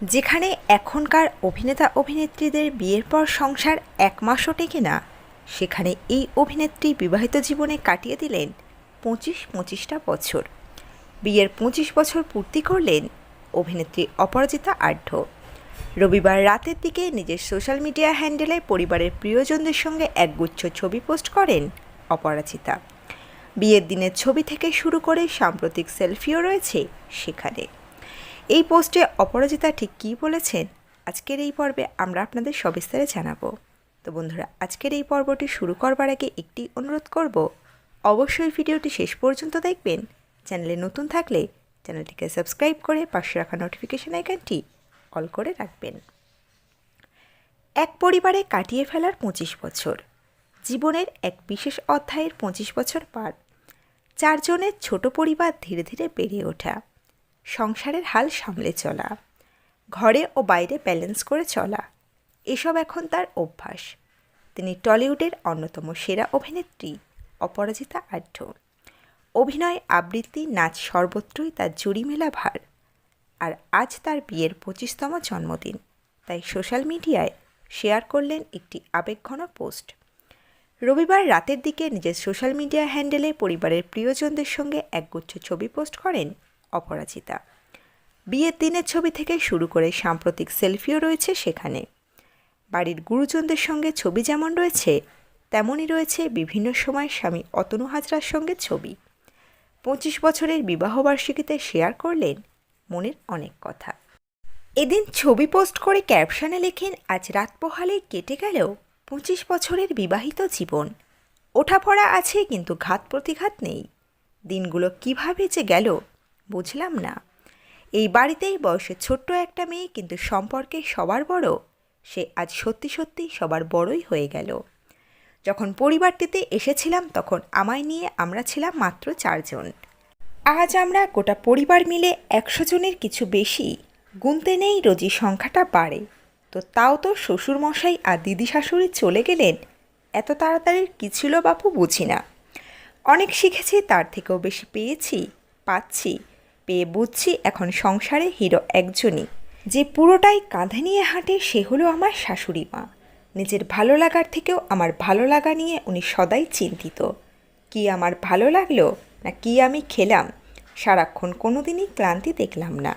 যেখানে এখনকার অভিনেতা অভিনেত্রীদের বিয়ের পর সংসার এক মাসও টেকে না, সেখানে এই অভিনেত্রী বিবাহিত জীবনে কাটিয়ে দিলেন পঁচিশ পঁচিশটা বছর। বিয়ের পঁচিশ বছর পূর্তি করলেন অভিনেত্রী অপরাজিতা আঢ্য রবিবার রাতের দিকে নিজের সোশ্যাল মিডিয়া হ্যান্ডেলে পরিবারের প্রিয়জনদের সঙ্গে একগুচ্ছ ছবি পোস্ট করেন অপরাজিতা। বিয়ের দিনের ছবি থেকে শুরু করে সাম্প্রতিক সেলফিও রয়েছে সেখানে। এই পোস্টে অপরাজিতা ঠিক কী বলেছেন? আজকের এই পর্বে আমরা আপনাদের সবিস্তারে জানাব। তো বন্ধুরা, আজকের এই পর্বটি শুরু করবার আগে একটি অনুরোধ করব। অবশ্যই ভিডিওটি শেষ পর্যন্ত দেখবেন। চ্যানেলে নতুন থাকলে চ্যানেলটিকে সাবস্ক্রাইব করে পাশে রাখা নোটিফিকেশন আইকনটি অল করে রাখবেন। এক পরিবারে কাটিয়ে ফেলার পঁচিশ বছর। জীবনের এক বিশেষ অধ্যায়ের পঁচিশ বছর পার। চারজনের ছোট পরিবার ধীরে ধীরে বেড়ে ওঠা। সংসারের হাল সামলে চলা, ঘরে ও বাইরে ব্যালেন্স করে চলা, এসব এখন তার অভ্যাস। তিনি টলিউডের অন্যতম সেরা অভিনেত্রী, অপরাজিতা আঢ্য অভিনয় আবৃত্তি, নাচ সর্বত্রই তার জুড়ি মেলা ভার। আর আজ তার বিয়ের পঁচিশতম জন্মদিন, তাই সোশ্যাল মিডিয়ায় শেয়ার করলেন একটি আবেগঘন পোস্ট। রবিবার রাতের দিকে নিজের সোশ্যাল মিডিয়া হ্যান্ডেলে পরিবারের প্রিয়জনদের সঙ্গে একগুচ্ছ ছবি পোস্ট করেন অপরাজিতা। বিয়ের দিনের ছবি থেকে শুরু করে সাম্প্রতিক সেলফিও রয়েছে সেখানে। বাড়ির গুরুজনদের সঙ্গে ছবি যেমন রয়েছে, তেমনই রয়েছে বিভিন্ন সময় স্বামী অতনু হাজরার সঙ্গে ছবি। পঁচিশ বছরের বিবাহবার্ষিকীতে শেয়ার করলেন মনের অনেক কথা। এদিন ছবি পোস্ট করে ক্যাপশনে লেখেন, আজ রাত পোহালে কেটে গেলেও পঁচিশ বছরের বিবাহিত জীবন। ওঠাপড়া আছে কিন্তু ঘাত প্রতিঘাত নেই। দিনগুলো কীভাবে যে গেল বুঝলাম না। এই বাড়িতেই বয়সে ছোট্ট একটা মেয়ে কিন্তু সম্পর্কে সবার বড়, সে আজ সত্যি সত্যি সবার বড়ই হয়ে গেল। যখন পরিবারটিতে এসেছিলাম তখন আমায় নিয়ে আমরা ছিলাম মাত্র চারজন। আজ আমরা গোটা পরিবার মিলে একশো জনের কিছু বেশি, গুনতে নেই রোজই সংখ্যাটা বাড়ে। তো তাও তো শ্বশুরমশাই আর দিদি শাশুড়ি চলে গেলেন, এত তাড়াতাড়ি কী ছিল বাপু বুঝি না। অনেক শিখেছি, তার থেকেও বেশি পেয়েছি, পাচ্ছি। পেয়ে বুঝছি এখন সংসারে হিরো একজনই। যে পুরোটাই কাঁধে নিয়ে হাঁটে সে হলো আমার শাশুড়ি মা। নিজের ভালো লাগার থেকেও আমার ভালো লাগা নিয়ে উনি সদাই চিন্তিত। কি আমার ভালো লাগল না কি আমি খেলাম? সারাক্ষণ কোনো দিনই ক্লান্তি দেখলাম না।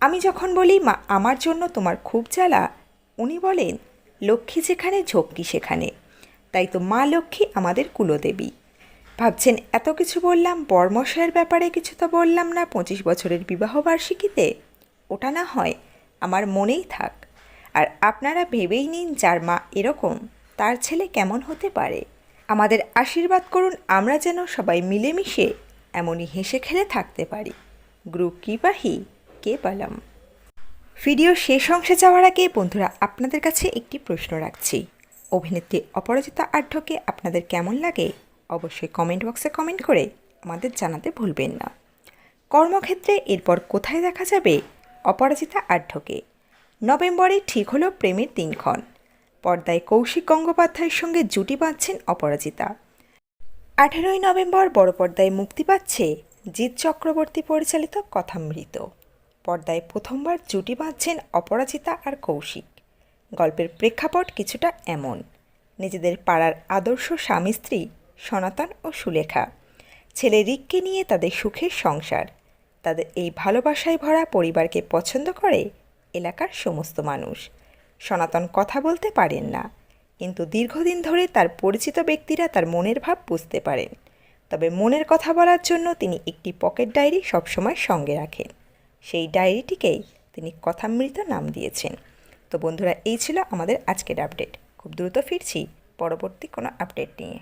আমি যখন বলি, মা, আমার জন্য তোমার খুব জ্বালা, উনি বলেন, লক্ষ্মী যেখানে ঝক্কি সেখানে। তাই তো মা লক্ষ্মী আমাদের কুলদেবী। ভাবছেন, এত কিছু বললাম বর্মশায়ের ব্যাপারে কিছু তো বললাম না, পঁচিশ বছরের বিবাহবার্ষিকীতে ওটা না হয়, আমার মনেই থাক। আর আপনারা ভেবেই নিন যার মা এরকম, তার ছেলে কেমন হতে পারে। আমাদের আশীর্বাদ করুন, আমরা যেন সবাই মিলেমিশে এমনই হেসে খেলে থাকতে পারি। গ্রুপ কি কে পালাম? ভিডিও শেষ অংশে যাওয়ার আগে বন্ধুরা, আপনাদের কাছে একটি প্রশ্ন রাখছি। অভিনেত্রী অপরাজিতা আঢ্যকে আপনাদের কেমন লাগে? অবশ্যই কমেন্ট বক্সে কমেন্ট করে আমাদের জানাতে ভুলবেন না। কর্মক্ষেত্রে এরপর কোথায় দেখা যাবে? অপরাজিতা আঢ্যকে নভেম্বরে ঠিক হলো প্রেমের দিনক্ষণ। পর্দায় কৌশিক গঙ্গোপাধ্যায়ের সঙ্গে জুটি বাঁধছেন অপরাজিতা। আঠেরোই নভেম্বর বড় পর্দায় মুক্তি পাচ্ছে জিৎ চক্রবর্তী পরিচালিত কথামৃত। পর্দায় প্রথমবার জুটি বাঁধছেন অপরাজিতা আর কৌশিক। গল্পের প্রেক্ষাপট কিছুটা এমন। নিজেদের পাড়ার আদর্শ স্বামী স্ত্রী সনাতন ও সুলেখা। ছেলে রিককে নিয়ে তাদের সুখের সংসার। তাদের এই ভালোবাসায় ভরা পরিবারকে পছন্দ করে এলাকার সমস্ত মানুষ। সনাতন কথা বলতে পারেন না, কিন্তু দীর্ঘদিন ধরে তার পরিচিত ব্যক্তিরা তার মনের ভাব বুঝতে পারেন। তবে মনের কথা বলার জন্য তিনি একটি পকেট ডায়েরি সবসময় সঙ্গে রাখেন। সেই ডায়েরিটিকেই তিনি কথামৃত নাম দিয়েছেন। তো বন্ধুরা, এই ছিল আমাদের আজকের আপডেট। খুব দ্রুত ফিরছি। পরবর্তী কোনো আপডেট নিয়ে।